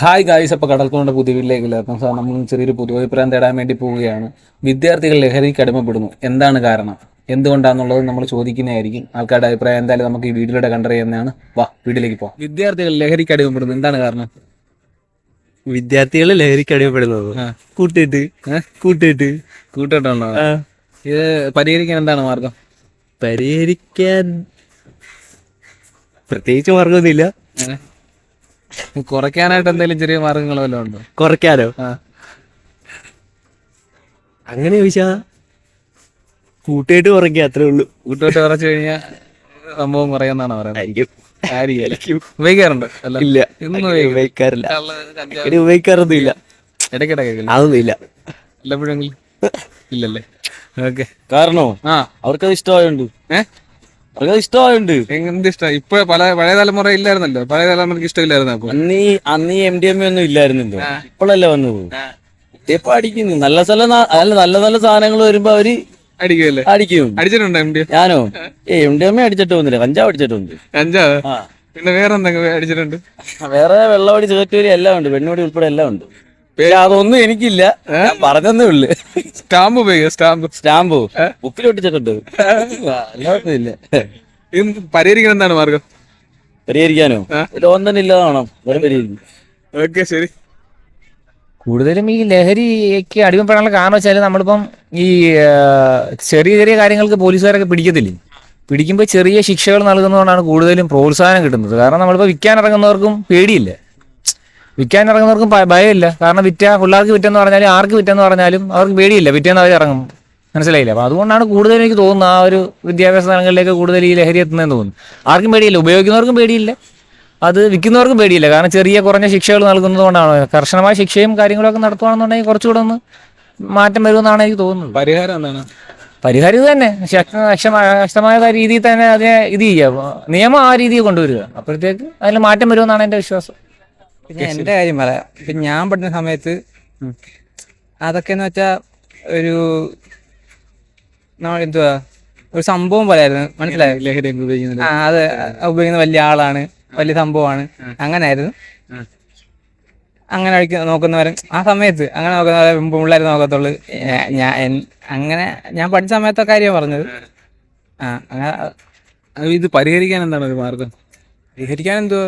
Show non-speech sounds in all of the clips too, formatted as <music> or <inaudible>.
Hi guys അപ്പോൾ കടൽക്കൊണ്ട പുതിയ വീട്ടിലേക്ക് എല്ലാവർക്കും സാർ നമ്മൾ ചെറിയൊരു പുതിയ അഭിപ്രായം തേടാൻ വേണ്ടി പോവുകയാണ്. വിദ്യാർത്ഥികൾ ലഹരിക്ക് അടിമപ്പെടുന്നു എന്താണ് കാരണം? എന്തുകൊണ്ടാണെന്നുള്ളത് നമ്മൾ ചോദിക്കുന്നതായിരിക്കും. ആൾക്കാരുടെ അഭിപ്രായം എന്തായാലും നമുക്ക് ഈ വീഡിയോയുടെ കണ്ടറിയുന്നതാണ് വാ വീട്ടിലേക്ക് പോവാം. വിദ്യാർത്ഥികൾ ലഹരിക്ക് അടിമപ്പെടുന്നു എന്താണ് കാരണം? വിദ്യാർത്ഥികൾ ലഹരിക്ക് അടിമപ്പെടുന്നത്. കൂട്ടിട്ട്? കൂട്ടിട്ട് കൂട്ടിട്ടുണ്ടോ ഇത് പരിഹരിക്കാൻ എന്താണ് മാർഗം? പരിഹരിക്കാൻ പ്രത്യേകിച്ച് മാർഗമൊന്നുമില്ല? കുറയ്ക്കാനായിട്ട് എന്തെങ്കിലും ചെറിയ മാർഗങ്ങൾ വല്ലതും ഉണ്ടോ? കുറയ്ക്കാനോ? അങ്ങനെ ചോദിച്ചാ കൂട്ടിയിട്ട് കുറയ്ക്കുക അത്രേ ഉള്ളൂ. കൂട്ടുകെട്ട് കുറച്ചു കഴിഞ്ഞാൽ സംഭവം കുറയാന്നാണ് പറയുന്നത്? ഉപയോഗിക്കാറുണ്ട്? ഇല്ല. ഉപയോഗിക്കാറില്ല. ഉപയോഗിക്കാറൊന്നും ഇല്ല ഇടയ്ക്കിടയ്ക്ക് ഇല്ലല്ലേ? <laughs> ഓക്കെ. കാരണോ? ആ. അവർക്കത് ഇഷ്ടമായോണ്ട്. ഏ? അവർക്കത് ഇഷ്ടമായുണ്ട്. എന്ത് ഇഷ്ടം? ഇപ്പൊ പല പഴയ തലമുറ ഇല്ലായിരുന്നല്ലോ. പഴയ തലമുറയ്ക്ക് ഇഷ്ടമില്ലായിരുന്നു അപ്പൊ? അന്ന് ഈ അന്ന് എം ഡി എം എ ഒന്നും ഇല്ലായിരുന്നല്ലോ. ഇപ്പോഴല്ലേ വന്നത്? ഇപ്പൊ അടിക്കുന്നു. നല്ല സ്ഥല അല്ല നല്ല നല്ല സാധനങ്ങൾ വരുമ്പോ അവർ അടിക്കുമല്ലേ അടിക്കും. അടിച്ചിട്ടുണ്ടോ എം ഡി ഞാനോ? ഏ എം ഡി എം എ അടിച്ചിട്ട് വന്നില്ല. കഞ്ചാവ് അടിച്ചിട്ടുണ്ട് വന്നു. കഞ്ചാവ്? പിന്നെ വേറെ എന്തെങ്കിലും അടിച്ചിട്ടുണ്ട്? വേറെ വെള്ളവടി ചേർത്തുവരി എല്ലാം ഉണ്ട്. പെണ്ണുപടി ഉൾപ്പെടെ എല്ലാം ഉണ്ട്. അതൊന്നും എനിക്കില്ല. ഞാൻ പറഞ്ഞതേ ഉള്ളു. സ്റ്റാമ്പ് ഉപയോഗിക്കുക സ്റ്റാമ്പ്. ബുക്കിൽ ഒട്ടിച്ചിട്ടുണ്ട്. അല്ലാത്തില്ല പരിഹരിക്കാൻ എന്താണ് മാർഗം? പരിഹരിക്കാനോ? ലോൺ തന്നെ ഇല്ലാതാണോ ഓക്കെ ശരി. കൂടുതലും ഈ ലഹരിക്ക് അടിമപ്പെടാനുള്ള കാരണം വെച്ചാൽ നമ്മളിപ്പം ഈ ചെറിയ ചെറിയ കാര്യങ്ങൾക്ക് പോലീസുകാരൊക്കെ പിടിക്കത്തില്ലേ? പിടിക്കുമ്പോൾ ചെറിയ ശിക്ഷകൾ നൽകുന്നതുകൊണ്ടാണ് കൂടുതലും പ്രോത്സാഹനം കിട്ടുന്നത്. കാരണം നമ്മളിപ്പോൾ വിൽക്കാൻ ഇറങ്ങുന്നവർക്കും പേടിയില്ല. വിൽക്കാൻ ഇറങ്ങുന്നവർക്കും ഭയമില്ല. കാരണം വിറ്റ പിള്ളേർക്ക് വിറ്റെന്ന് പറഞ്ഞാലും ആർക്ക് വിറ്റെന്ന് പറഞ്ഞാലും അവർക്ക് പേടിയില്ല. വിറ്റെന്ന് അവർ ഇറങ്ങും. മനസ്സിലായില്ല? അപ്പം അതുകൊണ്ടാണ് കൂടുതൽ എനിക്ക് തോന്നുന്നത് ആ ഒരു വിദ്യാഭ്യാസ തലങ്ങളിലേക്ക് കൂടുതൽ ഈ ലഹരി എത്തുന്നതെന്ന് തോന്നുന്നു. ആർക്കും പേടിയില്ല. ഉപയോഗിക്കുന്നവർക്കും പേടിയില്ല. അത് വിൽക്കുന്നവർക്കും പേടിയില്ല. കാരണം ചെറിയ കുറഞ്ഞ ശിക്ഷകൾ നൽകുന്നത് കൊണ്ടാണ്. കർശനമായ ശിക്ഷയും കാര്യങ്ങളൊക്കെ നടത്തുകയാണെന്നുണ്ടെങ്കിൽ കുറച്ചുകൂടെ ഒന്ന് മാറ്റം വരുമെന്നാണ് എനിക്ക് തോന്നുന്നത്. പരിഹാരം എന്താണ്? പരിഹാരം ഇത് തന്നെ. ശക്തമായ ശക്തമായ രീതിയിൽ തന്നെ അതിനെ ഇത് ചെയ്യുക. നിയമം ആ രീതിയിൽ കൊണ്ടുവരിക. അപ്പോഴത്തേക്ക് അതിൽ മാറ്റം വരുമെന്നാണ് എന്റെ വിശ്വാസം. പിന്നെ എന്റെ കാര്യം പറയാം. ഇപ്പൊ ഞാൻ പഠിക്കുന്ന സമയത്ത് അതൊക്കെ എന്ന് വെച്ചാ ഒരു എന്തുവാ? ഒരു സംഭവം പോലെയായിരുന്നു മനസ്സിലായി? ലഹരി ഒക്കെ ഉപയോഗിക്കുന്നത്? ആ അത് ഉപയോഗിക്കുന്ന വലിയ ആളാണ്. വലിയ സംഭവമാണ്. അങ്ങനായിരുന്നു. അങ്ങനെ വഴിക്ക് നോക്കുന്നവരും ആ സമയത്ത് അങ്ങനെ നോക്കുന്നവരെ പിള്ളേർ നോക്കത്തുള്ളൂ. ഞാൻ അങ്ങനെ ഞാൻ പഠിച്ച സമയത്തെ കാര്യം പറഞ്ഞത്? ആ. അങ്ങനെ ഇത് പരിഹരിക്കാൻ എന്താണ് ഒരു മാർഗം? പരിഹരിക്കാൻ എന്തുവാ?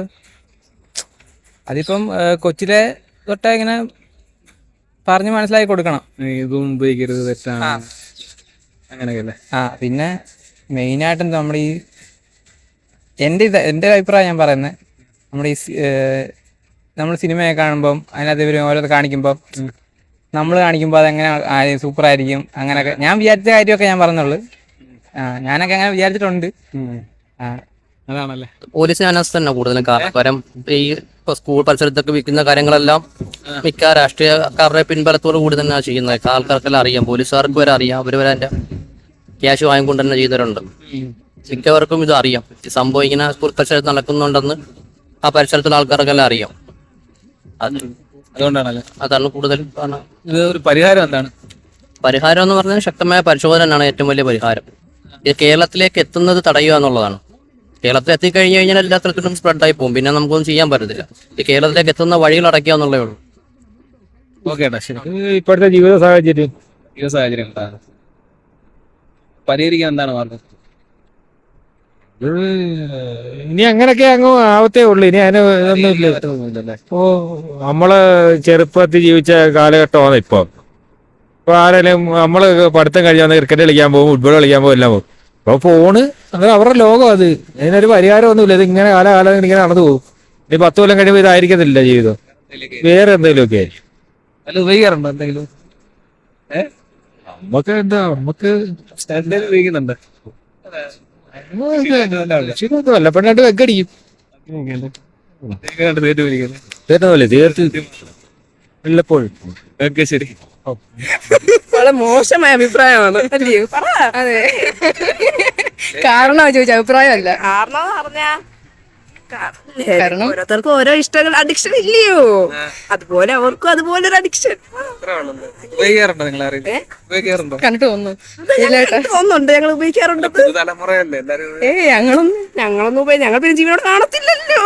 അതിപ്പം കൊച്ചിലെ തൊട്ടേ ഇങ്ങനെ പറഞ്ഞു മനസ്സിലാക്കി കൊടുക്കണം. ഇതും ഉപയോഗിക്കരുത് തെറ്റാണ്. അങ്ങനെയൊക്കെ അല്ലേ ആ പിന്നെ മെയിനായിട്ടും നമ്മൾ ഈ എന്റെ ഇത് എന്റെ അഭിപ്രായം ഞാൻ പറയുന്നത് നമ്മുടെ ഈ നമ്മൾ സിനിമയൊക്കെ കാണുമ്പം അതിനകത്ത് ഇവർ ഓരോന്ന് കാണിക്കുമ്പം നമ്മൾ കാണിക്കുമ്പോൾ അതെങ്ങനെ സൂപ്പർ ആയിരിക്കും അങ്ങനെയൊക്കെ. ഞാൻ വിചാരിച്ച കാര്യമൊക്കെ ഞാൻ പറഞ്ഞുള്ളൂ. ആ ഞാനൊക്കെ അങ്ങനെ വിചാരിച്ചിട്ടുണ്ട്. ആ അതാണല്ലേ. പോലീസ് അനാസ്ഥ തന്നെ കൂടുതലും കാരണം പരം ഈ സ്കൂൾ പരിസരത്തൊക്കെ വിൽക്കുന്ന കാര്യങ്ങളെല്ലാം മിക്ക രാഷ്ട്രീയക്കാരുടെ പിൻബലത്തോടു കൂടി തന്നെ ചെയ്യുന്നത്. ആൾക്കാർക്കെല്ലാം അറിയാം പോലീസുകാർക്ക് വരെ അറിയാം അവർ വരെ അതിന്റെ ക്യാഷ് വാങ്ങിക്കൊണ്ട് തന്നെ ചെയ്തവരുണ്ട്. മിക്കവർക്കും ഇത് അറിയാം. സംഭവം ഇങ്ങനെ സ്കൂൾ പരിസരത്ത് നടക്കുന്നുണ്ടെന്ന് ആ പരിസരത്തുള്ള ആൾക്കാർക്കെല്ലാം അറിയാം. അത് അതുകൊണ്ടാണല്ലേ. അതാണ് കൂടുതൽ ഇത് ഒരു പരിഹാരം എന്താണ്? പരിഹാരം എന്ന് പറഞ്ഞാൽ ശക്തമായ പരിശോധനയാണ് ഏറ്റവും വലിയ പരിഹാരം. ഇത് കേരളത്തിലേക്ക് എത്തുന്നത് തടയുക എന്നുള്ളതാണ്. കേരളത്തിൽ എത്തിക്കഴിഞ്ഞു കഴിഞ്ഞാൽ എല്ലാ തരത്തിലും സ്പ്രെഡായി പോകും. പിന്നെ നമുക്കൊന്നും ചെയ്യാൻ പറ്റത്തില്ല. ഈ കേരളത്തിലേക്ക് എത്തുന്ന വഴികൾ അടയ്ക്കുക എന്നുള്ളേ ഉള്ളൂ. ഓക്കെ ഏട്ടാ ശരി. ഇപ്പോഴത്തെ ജീവിത സാഹചര്യം? ജീവിത സാഹചര്യം എന്താണ്? പരിഹരിക്കാൻ എന്താണ് മാർഗം? ഇനി അങ്ങനൊക്കെ അങ്ങ് ആവത്തേ ഉള്ളു. ഇനി അതിന് ഇതൊന്നും ഓ നമ്മൾ ചെറുപ്പത്തിൽ ജീവിച്ച കാലഘട്ടമാണ് ഇപ്പൊ. ഇപ്പൊ ആരെങ്കിലും നമ്മൾ പഠിത്തം കഴിഞ്ഞാൽ ക്രിക്കറ്റ് കളിക്കാൻ പോകും ഫുട്ബോൾ കളിക്കാൻ പോകും എല്ലാം പോകും. അപ്പൊ ഫോണ് അങ്ങനെ അവരുടെ ലോകം അത്. അതിനൊരു പരിഹാരമൊന്നുമില്ല. ഇത് ഇങ്ങനെ കാലകാലം ഇങ്ങനെ നടന്നു പോകും. ഇനി പത്ത് കൊല്ലം കഴിയുമ്പോൾ ഇതായിരിക്കത്തില്ല ജീവിതം. വേറെ എന്തെങ്കിലുമൊക്കെ ആയിരിക്കും. അല്ല ഉപയോഗിക്കാറുണ്ടോ എന്തെങ്കിലും? നമുക്ക് എന്താ നമുക്ക് എന്തെങ്കിലും ഉപയോഗിക്കുന്നുണ്ട്. പെണ്ണായിട്ട് വെക്കടിക്കും തീർന്നതല്ലേ തീർത്ത്. വല്ലപ്പോഴും. ഓക്കെ ശരി. വളരെ മോശമായ അഭിപ്രായമാണ്. അല്ലയോ പറ. അതെ. കാരണം ചോദിച്ച അഭിപ്രായമല്ല. കാരണം പറഞ്ഞാ കാരണം? ഓരോരുത്തർക്കും ഓരോ ഇഷ്ടങ്ങൾ. അഡിക്ഷൻ ഇല്ലയോ? അതുപോലെ അവർക്കും അതുപോലെ ഒരു അഡിക്ഷൻ ഉപയോഗിക്കാറുണ്ടോ നിങ്ങൾ ഉപയോഗിക്കാറുണ്ടോ? കണ്ടിട്ട് തോന്നുന്നു. തോന്നുന്നുണ്ട്. ഞങ്ങൾ ഉപയോഗിക്കാറുണ്ട്. ഏ ഞങ്ങളൊന്നും ഞങ്ങളൊന്നും ഉപയോഗി ഞങ്ങൾ പിന്നെ ജീവനോട് കാണത്തില്ലല്ലോ.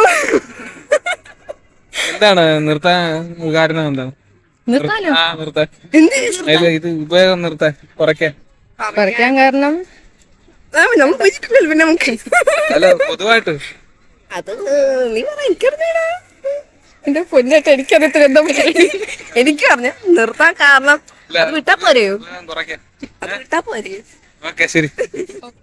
എന്താണ്? നിർത്താൻ കാരണം എന്താണ് നിർത്താനോ ഇത് ഉപയോഗം നിർത്താൻ കുറയ്ക്കാൻ പറിക്കാൻ കാരണം അല്ല പൊതുവായിട്ട്. അത് നീ പറ എനിക്കറിഞ്ഞാടാ. എന്റെ പൊന്നേട്ട എനിക്കറിയത്തില്ല എന്താ എനിക്ക് പറഞ്ഞ നിർത്താൻ കാരണം. അത് വിട്ടാ പോരെയോ വിട്ടാ പോരെയോ ഓക്കെ ശരി.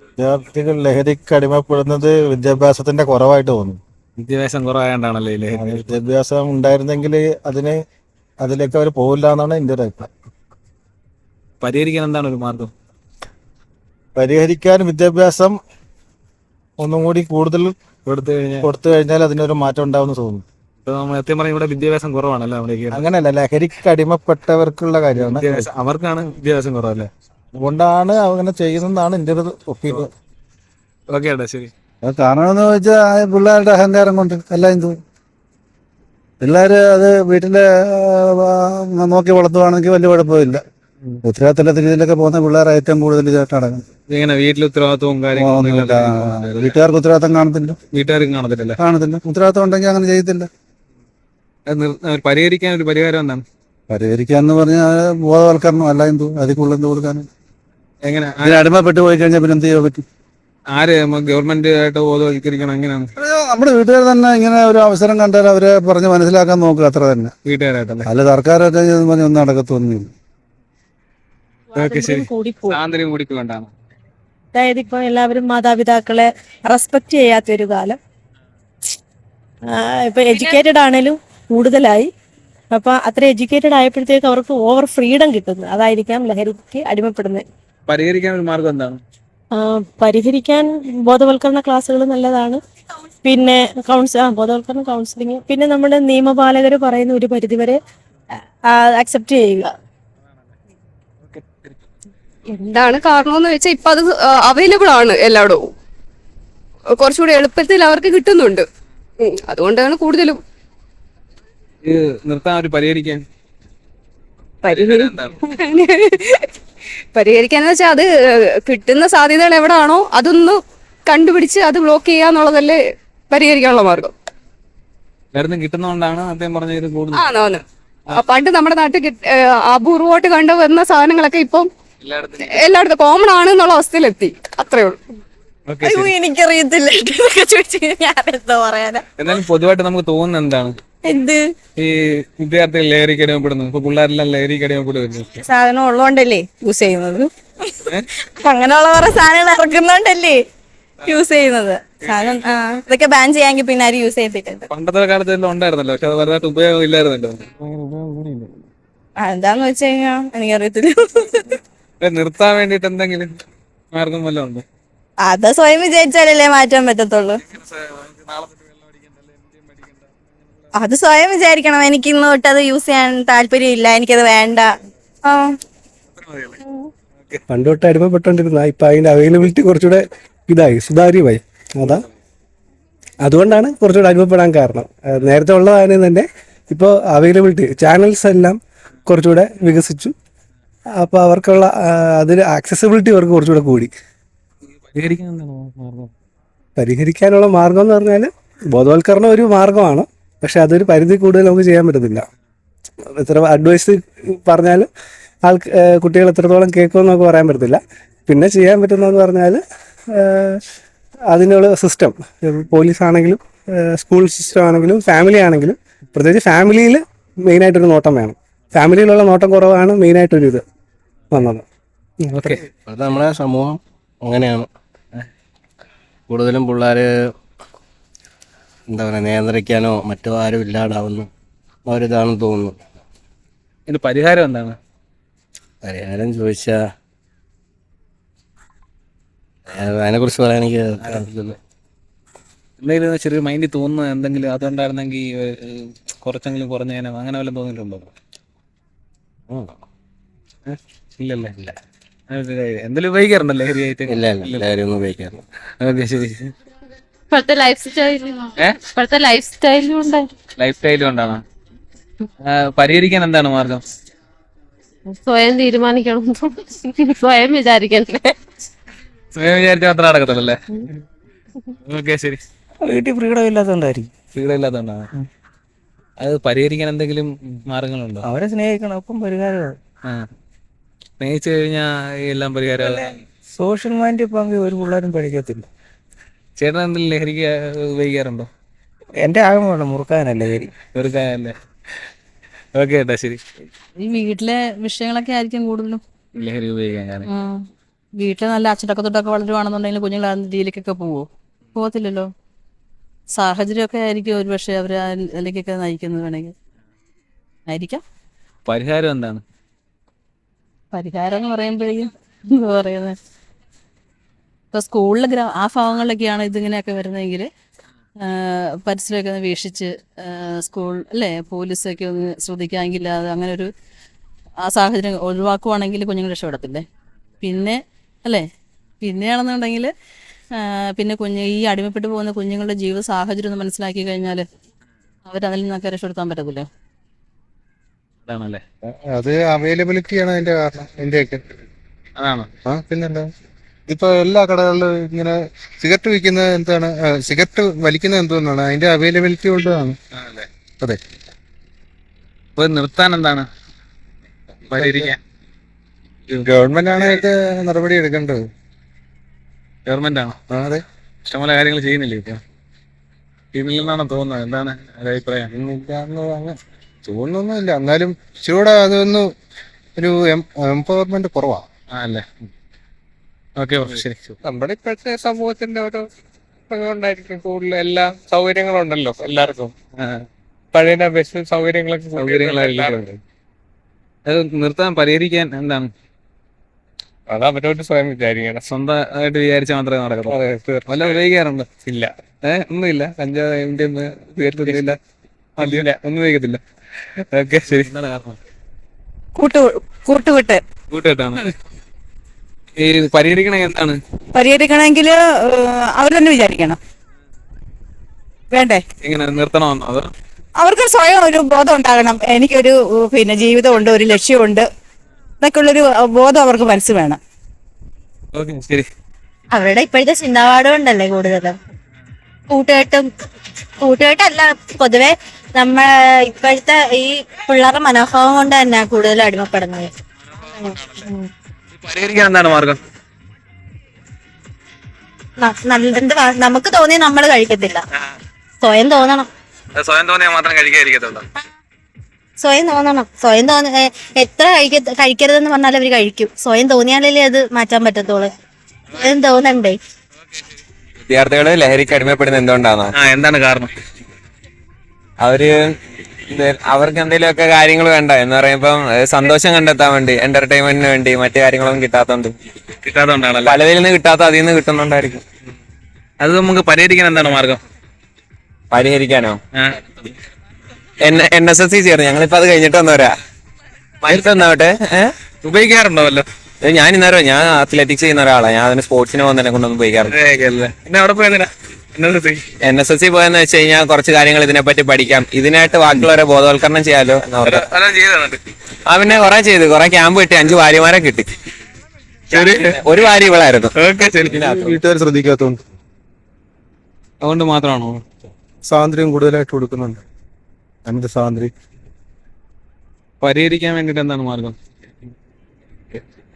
വിദ്യാർത്ഥികൾ ലഹരിക്ക് അടിമപ്പെടുന്നത് വിദ്യാഭ്യാസത്തിന്റെ കുറവായിട്ട് തോന്നുന്നു. വിദ്യാഭ്യാസം കുറവായതാണല്ലേ വിദ്യാഭ്യാസം ഉണ്ടായിരുന്നെങ്കിൽ അതിന് അതിലേക്ക് അവർ പോകില്ല എന്നാണ് എന്റെ ഒരു അഭിപ്രായം. പരിഹരിക്കാൻ എന്താണ് ഒരു മാർഗം? പരിഹരിക്കാൻ വിദ്യാഭ്യാസം ഒന്നും കൂടി കൂടുതൽ കൊടുത്തു കഴിഞ്ഞാൽ കൊടുത്തു കഴിഞ്ഞാൽ അതിനൊരു മാറ്റം ഉണ്ടാവുമെന്ന് തോന്നുന്നു. ഇപ്പൊ നമ്മൾ സത്യം പറഞ്ഞാൽ ഇവിടെ വിദ്യാഭ്യാസം കുറവാണല്ലോ അങ്ങനെയല്ല ലഹരിക്ക് അടിമപ്പെട്ടവർക്കുള്ള കാര്യമാണ്. വിദ്യാഭ്യാസം അവർക്കാണ് വിദ്യാഭ്യാസം കുറവല്ലേ? അതുകൊണ്ടാണ് അങ്ങനെ ചെയ്യുന്നതാണ് എന്റെ ഒരു ഒപ്പീനിയൻ. ഓക്കെ ഏട്ടാ ശരി. കാരണം എന്ന് വെച്ചാൽ പിള്ളേരുടെ അഹങ്കാരം കൊണ്ട് എല്ലാം എന്തു പിള്ളേർ അത് വീട്ടിലെ ആ, നോക്കി വളർത്തുവാണെങ്കിൽ വലിയ കുഴപ്പമില്ല. ഉത്തരവാദിത്തമില്ലാത്ത രീതിയിലൊക്കെ പോകുന്ന പിള്ളേർ ഏറ്റവും കൂടുതൽ ഇതായിട്ട് നടക്കുന്നത്. ഇങ്ങനെ വീട്ടിൽ ഉത്തരവാദിത്വവും കാര്യങ്ങളൊന്നുമില്ല വീട്ടുകാർക്ക് ഉത്തരവാദിത്തം കാണത്തില്ല. വീട്ടുകാർക്ക് കാണത്തില്ലല്ലേ കാണത്തില്ല. ഉത്തരവാദിത്തം ഉണ്ടെങ്കിൽ അങ്ങനെ ചെയ്യത്തില്ല. അത് നിർ- പരിഹരിക്കാൻ ഒരു പരിഹാരം എന്താണ്? പരിഹരിക്കാന്ന് പറഞ്ഞാൽ ബോധവൽക്കരണം അല്ല എന്തു അതിൽ കൂടുതൽ എന്ത് കൊടുക്കാനും? എങ്ങനെ? ആ- ഇതിന് അടിമപ്പെട്ട് പോയി കഴിഞ്ഞാൽ പിന്നെ എന്ത് ചെയ്യാൻ പറ്റും? ആര് ഗവൺമെന്റ് ആയിട്ട് ബോധവൽക്കരിക്കണം എങ്ങനെയാണ്? നമ്മുടെ വീട്ടുകാർ തന്നെ ഇങ്ങനെ ഒരു അവസരം കണ്ടാൽ അവരെ പറഞ്ഞ് മനസ്സിലാക്കാൻ നോക്കുക അത്ര തന്നെ. വീട്ടുകാരായിട്ടല്ലേ? അല്ല സർക്കാരൊക്കെ ഇത് പറഞ്ഞ് ഒന്നും നടക്കത്തൊന്നുമില്ല. ഓക്കെ ശരി. കൂടിപ്പോയി സ്വാതന്ത്ര്യം കൂടിക്കൊണ്ടാണ് അതായത് ഇപ്പൊ എല്ലാവരും മാതാപിതാക്കളെ റെസ്പെക്ട് ചെയ്യാത്ത ഒരു കാലം. ആ, ഇപ്പൊ എഡ്യൂക്കേറ്റഡ് ആണേലും കൂടുതലായി. അപ്പൊ അത്ര എഡ്യൂക്കേറ്റഡ് ആയപ്പോഴത്തേക്ക് അവർക്ക് ഓവർ ഫ്രീഡം കിട്ടുന്നു. അതായിരിക്കാം ലഹരിക്ക് അടിമപ്പെടുന്നത്. പരിഹരിക്കാൻ ഒരു മാർഗം എന്താണ്? പരിഹരിക്കാൻ ബോധവൽക്കരണ ക്ലാസ്സുകൾ നല്ലതാണ്. പിന്നെ കൗൺസ് ആ ബോധവൽക്കരണ കൗൺസിലിംഗ് പിന്നെ നമ്മുടെ നിയമപാലകർ പറയുന്ന ഒരു പരിധിവരെ അക്സെപ്റ്റ് ചെയ്യുക. എന്താണ് കാരണം എന്ന് വെച്ചാൽ ഇപ്പൊ അത് അവൈലബിൾ ആണ് എല്ലായിടവും. കുറച്ചുകൂടി എളുപ്പത്തിൽ അവർക്ക് കിട്ടുന്നുണ്ട്. അതുകൊണ്ടാണ് കൂടുതലും. നിർത്താൻ ഒരു പരിഹരിക്കാൻ. പരിഹരിക്കാന്ന് വെച്ചാൽ അത് കിട്ടുന്ന സാധ്യതകൾ എവിടാണോ അതൊന്ന് കണ്ടുപിടിച്ച് അത് ബ്ലോക്ക് ചെയ്യുക എന്നുള്ളതല്ലേ പരിഹരിക്കാനുള്ള മാർഗം. മരുന്ന് കിട്ടുന്നതുകൊണ്ടാണ് അദ്ദേഹം പറഞ്ഞത് കൂടുതൽ. ആണോന്ന് പണ്ട് നമ്മുടെ നാട്ടിൽ അപൂർവമായിട്ട് കണ്ടു വരുന്ന സാധനങ്ങളൊക്കെ ഇപ്പം എല്ലായിടത്തും കോമൺ ആണ് എന്നുള്ള അവസ്ഥയിലെത്തി. അത്രേ ഉള്ളൂ. അയ്യോ എനിക്കറിയത്തില്ല. ഇതൊക്കെ ചോദിച്ചു ഞാൻ എന്താ പറയാനാ? എന്നാലും പൊതുവായിട്ട് നമുക്ക് തോന്നുന്നത് എന്താണ്? എന്ത്? ഈ വിദ്യാർത്ഥികൾ ലഹരിക്ക് അടിമപ്പെടുന്നു ഇപ്പൊ പിള്ളേരെല്ലാം ലഹരിക്ക് അടിമപ്പെടുന്നു സാധനം ഉള്ളതുകൊണ്ടല്ലേ യൂസ് ചെയ്യുന്നത്? അങ്ങനെയുള്ള കുറെ സാധനങ്ങൾ ഇറക്കുന്നോണ്ടല്ലേ യൂസ് ചെയ്യുന്നത്? സാധനം ആ ഇതൊക്കെ ബാൻ ചെയ്യാമെങ്കിൽ പിന്നെ ആരും യൂസ് ചെയ്തിട്ടുണ്ട് പണ്ടത്തെ കാലത്ത് എല്ലാം ഉണ്ടായിരുന്നല്ലോ പക്ഷെ അത് വലുതായിട്ട് ഉപയോഗം ഇല്ലായിരുന്നല്ലോ. ആ, എന്താന്ന് വെച്ച് കഴിഞ്ഞാ എനിക്കറിയത്തില്ല. ഇത് നിർത്താൻ വേണ്ടിട്ട് എന്തെങ്കിലും മാർഗം വല്ലതും ഉണ്ടോ? അത് സ്വയം വിചാരിച്ചാലല്ലേ മാറ്റാൻ പറ്റത്തുള്ളൂ. അത് സ്വയം വിചാരിക്കണം. എനിക്ക് ഇന്ന് തൊട്ട് അത് യൂസ് ചെയ്യാൻ താല്പര്യമില്ല. എനിക്കത് വേണ്ട. ആ. പണ്ട് തൊട്ട് അടിമപ്പെട്ടുകൊണ്ടിരുന്ന ഇപ്പൊ അതിന്റെ അവൈലബിലിറ്റി കുറച്ചുകൂടെ ഇതായി സുതാര്യമായി. അതാ. അതുകൊണ്ടാണ് കുറച്ചുകൂടെ അനുഭവപ്പെടാൻ കാരണം. നേരത്തെ ഉള്ളതാണ് തന്നെ ഇപ്പോൾ അവൈലബിലിറ്റി ചാനൽസ് എല്ലാം കുറച്ചുകൂടെ വികസിച്ചു. അപ്പോൾ അവർക്കുള്ള അതിന് ആക്സസിബിലിറ്റി അവർക്ക് കുറച്ചുകൂടെ കൂടി. പരിഹരിക്കാനുള്ള മാർഗം എന്ന് പറഞ്ഞാൽ ബോധവൽക്കരണം ഒരു മാർഗമാണ്. പക്ഷെ അതൊരു പരിധി കൂടുതൽ നമുക്ക് ചെയ്യാൻ പറ്റത്തില്ല. എത്ര അഡ്വൈസ് പറഞ്ഞാൽ ആൾ കുട്ടികൾ എത്രത്തോളം കേൾക്കുമെന്ന് നമുക്ക് പറയാൻ പറ്റത്തില്ല. പിന്നെ ചെയ്യാൻ പറ്റുന്നതെന്ന് പറഞ്ഞാൽ അതിനുള്ള സിസ്റ്റം പോലീസ് ആണെങ്കിലും സ്കൂൾ സിസ്റ്റം ആണെങ്കിലും ഫാമിലി ആണെങ്കിലും പ്രത്യേകിച്ച് ഫാമിലിയിൽ മെയിനായിട്ടൊരു നോട്ടം വേണം. ഫാമിലിയിലുള്ള നോട്ടം കുറവാണ് മെയിൻ മെയിനായിട്ടൊരു ഇത് വന്നത്. ഓക്കെ നമ്മുടെ സമൂഹം അങ്ങനെയാണ്. കൂടുതലും പിള്ളേർ എന്താ പറയുക നിയന്ത്രിക്കാനോ മറ്റോ ആരും ഇല്ലാതാവുന്നു അവരിതാണെന്ന് തോന്നുന്നു. ഇത് പരിഹാരം എന്താണ്? പരിഹാരം ചോദിച്ചാൽ അതിനെക്കുറിച്ച് പറയാൻ എനിക്ക്. എന്തെങ്കിലും ചെറിയ മൈൻഡിൽ തോന്നുന്ന എന്തെങ്കിലും അതുണ്ടായിരുന്നെങ്കിൽ കുറച്ചെങ്കിലും കുറഞ്ഞേനെ അങ്ങനെ വല്ലതും തോന്നിയിട്ടുണ്ടോ? ഇല്ലല്ലേ ഇല്ല. എന്തെങ്കിലും ഉപയോഗിക്കാറുണ്ടല്ലോ ലഹരിയായിട്ട് ഇല്ല ഇല്ല എല്ലാവരും ഒന്നും ഉപയോഗിക്കാറില്ല. ഓക്കെ ശരി. ഇപ്പോഴത്തെ ലൈഫ് സ്റ്റൈലും ഏ? ഇപ്പോഴത്തെ ലൈഫ് സ്റ്റൈലും ലൈഫ് സ്റ്റൈൽ കൊണ്ടാണ്? പരിഹരിക്കാൻ എന്താണ് മാർഗം? സ്വയം തീരുമാനിക്കണം സ്വയം വിചാരിക്കണ്ടേ. സ്വയം വിചാരിച്ച മാത്രം നടക്കത്തുള്ളല്ലേ ഓക്കെ ശരി. വീട്ടിൽ ഫ്രീഡം ഇല്ലാത്തതുകൊണ്ടായിരിക്കും ഫ്രീഡം ഇല്ലാത്തതുകൊണ്ടാണ് അത് പരിഹരിക്കാൻ എന്തെങ്കിലും മാർഗങ്ങളുണ്ടോ? അവരെ സ്നേഹിക്കണം ഒപ്പം പരിഹാരമാണ്. ആ. സ്നേഹിച്ചു കഴിഞ്ഞാൽ എല്ലാം പരിഹാരം സോഷ്യൽ മൈൻഡ് ഇപ്പം ഒരു പിള്ളേരും പഠിക്കത്തില്ല. ചേട്ടൻ എന്തെങ്കിലും ലഹരിക്ക് ഉപയോഗിക്കാറുണ്ടോ? എന്റെ ആകെ മുറുക്കാനല്ലേ ശരി വെറുക്കാനല്ലേ ഓക്കെ ഏട്ടാ ശരി. ഈ വീട്ടിലെ വിഷയങ്ങളൊക്കെ ആയിരിക്കും കൂടുതലും. ലഹരി ഉപയോഗിക്കാൻ കാരണം. വീട്ടിൽ നല്ല അച്ചടക്ക തൊട്ടൊക്കെ വളരുവാണെന്നുണ്ടെങ്കിൽ കുഞ്ഞുങ്ങൾ ആ രീതിയിലേക്കൊക്കെ പോവോ? പോകത്തില്ലല്ലോ. സാഹചര്യമൊക്കെ ആയിരിക്കും ഒരു പക്ഷേ അവർ അതിലേക്കൊക്കെ നയിക്കുന്നത് വേണമെങ്കിൽ. ആയിരിക്കാം. പരിഹാരം എന്താണ്? പരിഹാരം എന്ന് പറയുമ്പോഴേക്കും എന്താ പറയുന്നത് ഇപ്പോൾ സ്കൂളിലെ ഗ്രാ ആ ഭാഗങ്ങളിലൊക്കെയാണ് ഇതിങ്ങനെയൊക്കെ വരുന്നതെങ്കിൽ പരിസരമൊക്കെ ഒന്ന് വീക്ഷിച്ച് സ്കൂൾ അല്ലേ? പോലീസൊക്കെ ഒന്ന് ശ്രദ്ധിക്കാമെങ്കിൽ അത് അങ്ങനെ ഒരു ആ സാഹചര്യം ഒഴിവാക്കുവാണെങ്കിൽ കുഞ്ഞുങ്ങൾ രക്ഷപ്പെടത്തില്ലേ? പിന്നെ അല്ലേ? പിന്നെയാണെന്നുണ്ടെങ്കിൽ പിന്നെ കുഞ്ഞ് ഈ അടിമപ്പെട്ടു പോകുന്ന കുഞ്ഞുങ്ങളുടെ ജീവിത സാഹചര്യം ഒന്ന് മനസ്സിലാക്കി കഴിഞ്ഞാൽ അവരതിൽ നിന്നൊക്കെ രക്ഷപ്പെടുത്താൻ പറ്റത്തില്ലേ? അത് അവൈലബിലിറ്റി അവൈലബിലിറ്റിയാണ് അതിന്റെ കാരണം ഇന്ത്യയ്ക്ക്. അതാണോ. ആ പിന്നെന്താ? ഇപ്പൊ എല്ലാ കടകളിലും ഇങ്ങനെ സിഗരറ്റ് വിൽക്കുന്ന എന്താണ് സിഗരറ്റ് വലിക്കുന്ന എന്തുകൊണ്ടാണ്? അതിന്റെ അവൈലബിലിറ്റി കൊണ്ടാണ്. അതെ. അപ്പൊ നിർത്താൻ എന്താണ്? പരിഹരിക്കാൻ ഗവൺമെന്റ് ആണ് ഇത് നടപടി എടുക്കേണ്ടത്. ഗവൺമെന്റ് ആണോ അതെ. ഇഷ്ടംപോലെ കാര്യങ്ങൾ ചെയ്യുന്നില്ലേ ഇപ്പൊ? ഇതിൽ തോന്നുന്നത്? എന്താണ് ഒരു അഭിപ്രായം തോന്നുന്നില്ല തോന്നുന്നൊന്നുമില്ല. എന്നാലും ഇച്ചിരൂടെ അതൊന്ന് ഒരു എംപവർമെന്റ് കുറവാ. അല്ലേ? ഓക്കെ ശരി. നമ്മുടെ ഇപ്പോഴത്തെ സമൂഹത്തിന്റെ ഓരോ ഉണ്ടായിരിക്കും കൂടുതൽ എല്ലാ സൗകര്യങ്ങളും ഉണ്ടല്ലോ എല്ലാവർക്കും. പഴയ അപേക്ഷിച്ച് സൗകര്യങ്ങളൊക്കെ സൗകര്യങ്ങളായിരിക്കും. അത് നിർത്താൻ പരിഹരിക്കാൻ എന്താണ് അത് അവരോട് സ്വയം വിചാരിക്കണം. സ്വന്തമായിട്ട് വിചാരിച്ചാൽ മാത്രമേ നടക്കത്തുള്ളൂ. വല്ല ഉപയോഗിക്കാറുണ്ട്? ഇല്ല. ഏഹ് ഒന്നുമില്ല. കഞ്ചാവ് എന്റെ ഉയർത്തുന്നില്ല അതില്ല ഒന്നും ഉപയോഗിക്കത്തില്ല. ഓക്കെ ശരി. എന്താണ് കാരണം? കൂട്ടു കൂട്ടുവിട്ട് കൂട്ടുകെട്ടാണ്. ഈ പരിഹരിക്കണ എന്താണ്? പരിഹരിക്കണമെങ്കിൽ അവർ തന്നെ വിചാരിക്കണം. വേണ്ടേ? എങ്ങനെ നിർത്തണമെന്നോ അതോ? അവർക്ക് സ്വയം ഒരു ബോധം ഉണ്ടാകണം. എനിക്കൊരു പിന്നെ ജീവിതമുണ്ട് ഒരു ലക്ഷ്യമുണ്ട്. എന്നൊക്കെ ഒരു അഹ്, ബോധം അവർക്ക് മനസ്സ് വേണം. ഓക്കെ ശരി. അവരുടെ ഇപ്പോഴത്തെ ചിന്താപാഠം ഉണ്ടല്ലേ കൂടുതലും? കൂട്ടുകെട്ടും കൂട്ടുകെട്ടല്ല പൊതുവെ നമ്മ ഇപ്പോഴത്തെ ഈ പിള്ളേരുടെ മനോഭാവം കൊണ്ട് തന്നെ കൂടുതൽ അടിമപ്പെടുന്നത്. ഉം. പരിഹരിക്കാൻ എന്താണ് മാർഗം നമുക്ക് തോന്നിയ നമ്മൾ കഴിക്കത്തില്ല. സ്വയം തോന്നണം. സ്വയം തോന്നിയാൽ മാത്രം കഴിക്കാതിരിക്കത്തുള്ളൂ. സ്വയം തോന്നണം. സ്വയം തോന്നി എത്ര കഴിക്ക കഴിക്കരുതെന്ന് പറഞ്ഞാൽ അവർ കഴിക്കും. സ്വയം തോന്നിയാലല്ലേ അത് മാറ്റാൻ പറ്റത്തുള്ളൂ. സ്വയം തോന്നണ്ടേ. വിദ്യാർത്ഥികൾ ലഹരിക്ക് അടിമപ്പെടുന്നത് എന്തുകൊണ്ടാണ്? ആ എന്താണ് കാരണം? അവർ അവർക്ക് എന്തെങ്കിലുമൊക്കെ കാര്യങ്ങൾ വേണ്ട? എന്ന് പറയുമ്പം സന്തോഷം കണ്ടെത്താൻ വേണ്ടി എന്റർടൈൻമെന്റിന് വേണ്ടി മറ്റു കാര്യങ്ങളൊന്നും കിട്ടാത്തോണ്ട്. കിട്ടാത്തോണ്ടാണല്ലോ? പലതിൽ നിന്ന് കിട്ടാത്ത അതിൽ നിന്ന് കിട്ടുന്നുണ്ടായിരിക്കും. അത് നമുക്ക് പരിഹരിക്കാൻ എന്താണ് മാർഗം? പരിഹരിക്കാനോ? എൻ എസ് എസ് സി ചേർന്ന്. ഞങ്ങളിപ്പോ അത് കഴിഞ്ഞിട്ട് വന്നവരാ. മൈൽസ് എന്നാവട്ടെ ഏഹ് ഉപയോഗിക്കാറുണ്ടോ വല്ലോ ഞാൻ ഇന്നേരം ഞാൻ അത്ലറ്റിക്സ് ചെയ്യുന്ന ഒരാളാണ് ഞാൻ അതിന് സ്പോർട്സിന് പോകുന്നതിനെ കൊണ്ടൊന്നും ഉപയോഗിക്കാറില്ല. എന്നത് എൻ എസ് എസ് സി. പോയെന്ന് വെച്ച് കഴിഞ്ഞാൽ കുറച്ച് കാര്യങ്ങൾ ഇതിനെ പറ്റി പഠിക്കാം. ഇതിനായിട്ട് ബാക്കിയുള്ളവരെ ബോധവൽക്കരണം ചെയ്യാലോ ആ പിന്നെ കുറെ ചെയ്തു. കുറെ ക്യാമ്പ് കിട്ടി. അഞ്ച് ഭാര്യമാരെ കിട്ടി. ഒരു ഭാര്യ ഇവളായിരുന്നു ഓക്കെ ശരി. വീട്ടുകാർ ശ്രദ്ധിക്കാത്തതുകൊണ്ട്. അതുകൊണ്ട് മാത്രമാണോ? സ്വാതന്ത്ര്യം കൂടുതലായിട്ട് കൊടുക്കുന്നുണ്ട്. എന്ത് സ്വാതന്ത്ര്യം പരിഹരിക്കാൻ വേണ്ടിട്ട് എന്താണ് മാർഗം?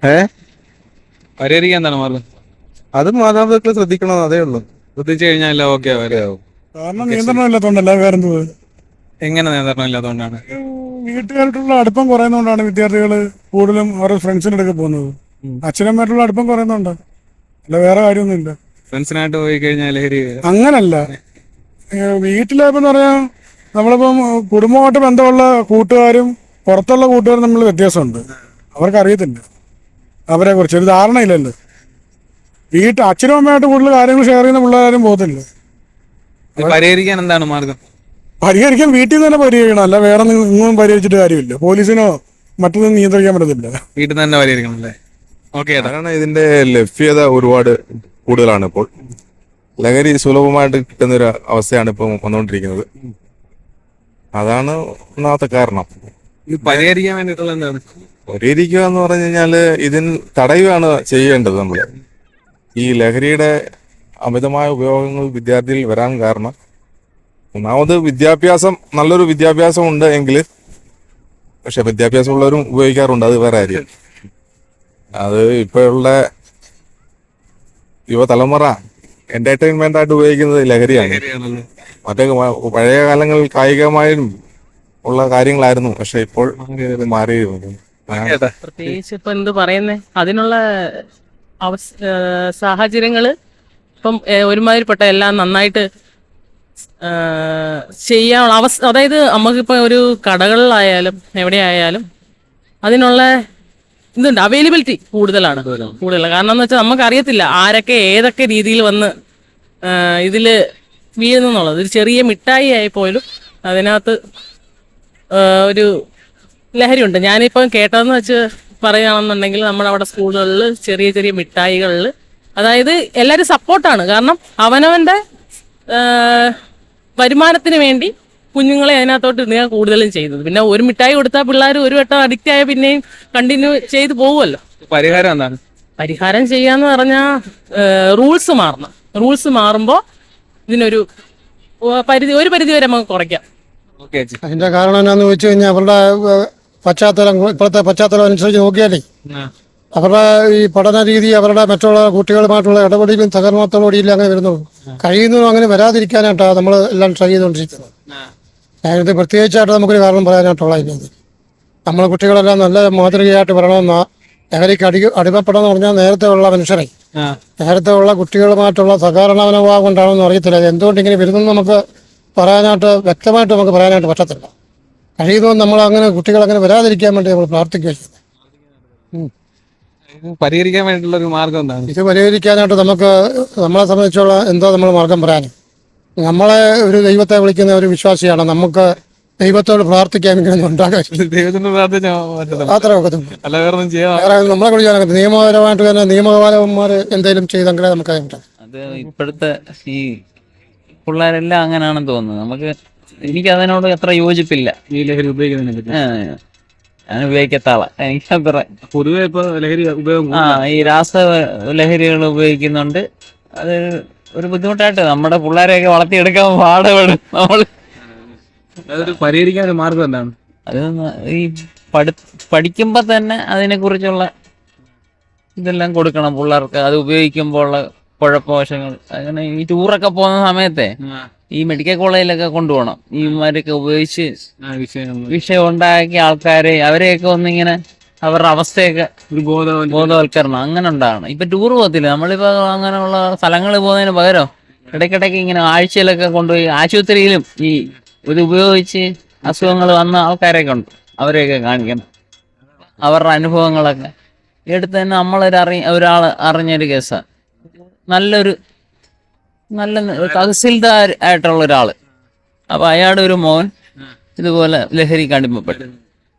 ഏ? പരിഹരിക്കാൻ എന്താണ് മാർഗം? അത് മാതാപിതാക്കൾ ശ്രദ്ധിക്കണം അതേ ഉള്ളൂ. ശ്രദ്ധിച്ചു കഴിഞ്ഞാൽ ഓക്കെ ആവും. കാരണം നിയന്ത്രണം ഇല്ലാത്തതുകൊണ്ടല്ല വേറെ എന്ത് എങ്ങനെ നിയന്ത്രണം ഇല്ലാത്തതുകൊണ്ടാണ്? വീട്ടുകാരായിട്ടുള്ള അടുപ്പം കുറയുന്നതുകൊണ്ടാണ് വിദ്യാർത്ഥികൾ കൂടുതലും അവരുടെ ഫ്രണ്ട്സിന്റെ അടുക്കെ പോകുന്നത്. അച്ഛനമ്മയായിട്ടുള്ള അടുപ്പം കുറയുന്നുണ്ട് അല്ല വേറെ കാര്യമൊന്നുമില്ല. ഫ്രണ്ട്സിനായിട്ട് പോയി കഴിഞ്ഞാൽ ലഹരി അങ്ങനല്ല. വീട്ടിലായപ്പോ പറയാ നമ്മളിപ്പം കുടുംബമായിട്ട് ബന്ധമുള്ള കൂട്ടുകാരും പുറത്തുള്ള കൂട്ടുകാരും തമ്മിൽ വ്യത്യാസമുണ്ട്. അവർക്ക് അറിയത്തില്ല അവരെ കുറിച്ച് ഒരു ധാരണയില്ലല്ലോ. വീട്ട് അച്ഛനും അമ്മയായിട്ട് കൂടുതൽ കാര്യങ്ങൾ ഷെയർ ചെയ്യുന്ന പിള്ളേരും പോകത്തില്ല. പരിഹരിക്കാൻ എന്താണ് മാർഗം? പരിഹരിക്കാൻ വീട്ടിൽ നിന്ന് തന്നെ പരിഹരിക്കണം. അല്ല വേറെ ഒന്നും പരിഹരിച്ചിട്ട് കാര്യമില്ല. പോലീസിനോ മറ്റൊന്നും നിയന്ത്രിക്കാൻ പറ്റത്തില്ല. വീട്ടിൽ നിന്ന് തന്നെ പരിഹരിക്കണം അല്ലേ? ഓക്കെ അതാണ് കാരണം ഇതിന്റെ ലഭ്യത ഒരുപാട് കൂടുതലാണ് ഇപ്പോൾ. ലഹരി സുലഭമായിട്ട് കിട്ടുന്ന ഒരു അവസ്ഥയാണ് ഇപ്പം വന്നുകൊണ്ടിരിക്കുന്നത് അതാണ് ഒന്നാമത്തെ കാരണം. ഇത് പരിഹരിക്കാൻ വേണ്ടിയിട്ടുള്ള എന്താണ്? പരിഹരിക്കുക എന്ന് പറഞ്ഞു കഴിഞ്ഞാൽ ഇതിന് തടയുകയാണ് ചെയ്യേണ്ടത് നമ്മൾ ഈ ലഹരിയുടെ അമിതമായ ഉപയോഗങ്ങൾ വിദ്യാർത്ഥിയിൽ വരാൻ കാരണം ഒന്നാമത് വിദ്യാഭ്യാസം നല്ലൊരു വിദ്യാഭ്യാസം ഉണ്ട് എങ്കിൽ പക്ഷെ വിദ്യാഭ്യാസം ഉള്ളവരും ഉപയോഗിക്കാറുണ്ട് അത് വേറെ കാര്യം. അത് ഇപ്പോഴുള്ള യുവതലമുറ എന്റർടൈൻമെന്റ് ആയിട്ട് ഉപയോഗിക്കുന്നത് ലഹരിയാണ്. മറ്റേ പഴയ കാലങ്ങളിൽ കായികമായും ഉള്ള കാര്യങ്ങളായിരുന്നു. പക്ഷെ ഇപ്പോൾ മാറി പ്രത്യേകിച്ച് ഇപ്പൊ എന്ത് പറയുന്നേ? അതിനുള്ള അവസ് സാഹചര്യങ്ങൾ ഇപ്പം ഒരുമാതിരിപ്പെട്ട എല്ലാം നന്നായിട്ട് ചെയ്യാനുള്ള അവസ്ഥ അതായത് നമുക്കിപ്പോൾ ഒരു കടകളിലായാലും എവിടെയായാലും അതിനുള്ള ഇതുണ്ട്. അവൈലബിലിറ്റി കൂടുതലാണ്. കൂടുതൽ കാരണം എന്ന് വെച്ചാൽ നമുക്ക് അറിയത്തില്ല ആരൊക്കെ ഏതൊക്കെ രീതിയിൽ വന്ന് ഏഹ് ഇതിൽ എന്നുള്ളത് ഒരു ചെറിയ മിഠായി ആയിപ്പോലും അതിനകത്ത് ഒരു ലഹരിയുണ്ട്. ഞാനിപ്പം കേട്ടതെന്ന് വെച്ച് പറയുകയാണെന്നുണ്ടെങ്കിൽ നമ്മുടെ അവിടെ സ്കൂളുകളിൽ ചെറിയ ചെറിയ മിഠായികളിൽ അതായത് എല്ലാവരും സപ്പോർട്ടാണ്. കാരണം അവനവന്റെ വരുമാനത്തിന് വേണ്ടി കുഞ്ഞുങ്ങളെ അതിനകത്തോട്ട് ഇടുക കൂടുതലും ചെയ്തത് പിന്നെ ഒരു മിഠായി കൊടുത്താൽ പിള്ളേർ ഒരു വട്ടം അഡിക്റ്റ് ആയ പിന്നെയും കണ്ടിന്യൂ ചെയ്ത് പോകുമല്ലോ പരിഹാരം എന്താണ്? പരിഹാരം ചെയ്യാന്ന് പറഞ്ഞാൽ റൂൾസ് മാറണം. റൂൾസ് മാറുമ്പോൾ ഇതിനൊരു പരിധി ഒരു പരിധി വരെ നമുക്ക് കുറയ്ക്കാം. അതിന്റെ കാരണം എന്നാന്ന് വെച്ച് കഴിഞ്ഞാൽ അവരുടെ പശ്ചാത്തലം ഇപ്പോഴത്തെ പശ്ചാത്തലം അനുസരിച്ച് നോക്കിയാലേ. അവരുടെ ഈ പഠന രീതി അവരുടെ മറ്റുള്ള കുട്ടികളുമായിട്ടുള്ള ഇടപെടലും സഹകരണത്തോടുകൂടിയില്ല അങ്ങനെ വരുന്നു കഴിയുന്നതും അങ്ങനെ വരാതിരിക്കാനായിട്ടാണ് നമ്മൾ എല്ലാം ട്രൈ ചെയ്തുകൊണ്ടിരിക്കുന്നത്. അതിനകത്ത് പ്രത്യേകിച്ചായിട്ട് നമുക്കൊരു കാരണം പറയാനായിട്ടുള്ള ഇല്ല നമ്മളെ കുട്ടികളെല്ലാം നല്ല മാതൃകയായിട്ട് വരണമെന്നാ ലഹരിക്ക് അടി അടിമപ്പെടാന്ന് പറഞ്ഞാൽ നേരത്തെ ഉള്ള മനുഷ്യരെ. നേരത്തെ ഉള്ള കുട്ടികളുമായിട്ടുള്ള സഹകരണ മനോഭാവം കൊണ്ടാണെന്ന് അറിയത്തില്ല. അത് എന്തുകൊണ്ട് ഇങ്ങനെ വരുന്നെന്ന് നമുക്ക് പറയാനായിട്ട് വ്യക്തമായിട്ട് നമുക്ക് പറയാനായിട്ട് പറ്റത്തില്ല. കഴിയുന്നതും നമ്മൾ അങ്ങനെ കുട്ടികൾ അങ്ങനെ വരാതിരിക്കാൻ വേണ്ടി നമ്മൾ പ്രാർത്ഥിക്കുകയാണ് ചെയ്യുന്നത്. പരിഹരിക്കാൻ വേണ്ടിയിട്ടുള്ള ഒരു മാർഗം എന്താണ്? ഇത് പരിഹരിക്കാനായിട്ട് നമുക്ക് നമ്മളെ സംബന്ധിച്ചുള്ള എന്തോ നമ്മൾ മാർഗം പറയാൻ. നമ്മളെ ഒരു ദൈവത്തെ വിളിക്കുന്ന ഒരു വിശ്വാസിയാണ് നമുക്ക് ദൈവത്തോട് പ്രാർത്ഥിക്കാൻ ചെയ്യാൻ നമ്മളെ നിയമപരമായിട്ട് തന്നെ നിയമപരന്മാർ എന്തെങ്കിലും ചെയ്തെങ്കിലേ നമുക്ക്. അത് ഇപ്പോഴത്തെ ഈ പിള്ളേരെല്ലാം അങ്ങനെയാണെന്ന് തോന്നുന്നത് നമുക്ക് എനിക്ക് അതിനോട് അത്ര യോജിപ്പില്ല. ഈ ലഹരി ഉപയോഗിക്കുന്നതിനെ ഞാൻ ഉപയോഗിക്കാത്ത ആളാ. എനിക്ക് അത്ര പൊതുവെ ഇപ്പൊ ലഹരി ഉപയോഗം ആ ഈ രാസ ലഹരികൾ ഉപയോഗിക്കുന്നുണ്ട്. അത് ഒരു ബുദ്ധിമുട്ടായിട്ട് നമ്മുടെ പിള്ളേരെയൊക്കെ വളർത്തിയെടുക്കാൻ പാടുപെടും. നമ്മൾ അതൊരു പരിഹരിക്കാൻ ഒരു മാർഗം എന്താണ്? അത് ഈ പഠി പഠിക്കുമ്പോ തന്നെ അതിനെ കുറിച്ചുള്ള ഇതെല്ലാം കൊടുക്കണം പിള്ളേർക്ക്. അത് ഉപയോഗിക്കുമ്പോൾ ഉള്ള കുഴപ്പവശങ്ങൾ. അങ്ങനെ ഈ ടൂറൊക്കെ പോകുന്ന സമയത്തെ ഈ മെഡിക്കൽ കോളേജിലൊക്കെ കൊണ്ടുപോകണം. ഈ മാരൊക്കെ ഉപയോഗിച്ച് വിഷയം ഉണ്ടാക്കിയ ആൾക്കാരെ അവരെയൊക്കെ ഒന്നിങ്ങനെ അവരുടെ അവസ്ഥയൊക്കെ ബോധവൽക്കരണം അങ്ങനെ ഉണ്ടാകണം. ഇപ്പൊ ടൂർ പോകത്തില്ല. നമ്മളിപ്പോ അങ്ങനെയുള്ള സ്ഥലങ്ങളിൽ പോകുന്നതിന് പകരം ഇടയ്ക്കിടയ്ക്ക് ഇങ്ങനെ ആഴ്ചയിലൊക്കെ കൊണ്ടുപോയി ആശുപത്രിയിലും ഈ ഇത് ഉപയോഗിച്ച് അസുഖങ്ങൾ വന്ന ആൾക്കാരൊക്കെ ഉണ്ട്. അവരെയൊക്കെ കാണിക്കണം. അവരുടെ അനുഭവങ്ങളൊക്കെ. എടുത്ത് തന്നെ നമ്മളൊരു അറി ഒരാൾ അറിഞ്ഞൊരു കേസാണ് നല്ലൊരു നല്ല തഹസിൽദാർ ആയിട്ടുള്ള ഒരാൾ അപ്പോൾ അയാളുടെ ഒരു മോൻ ഇതുപോലെ ലഹരി അടിമപ്പെട്ടു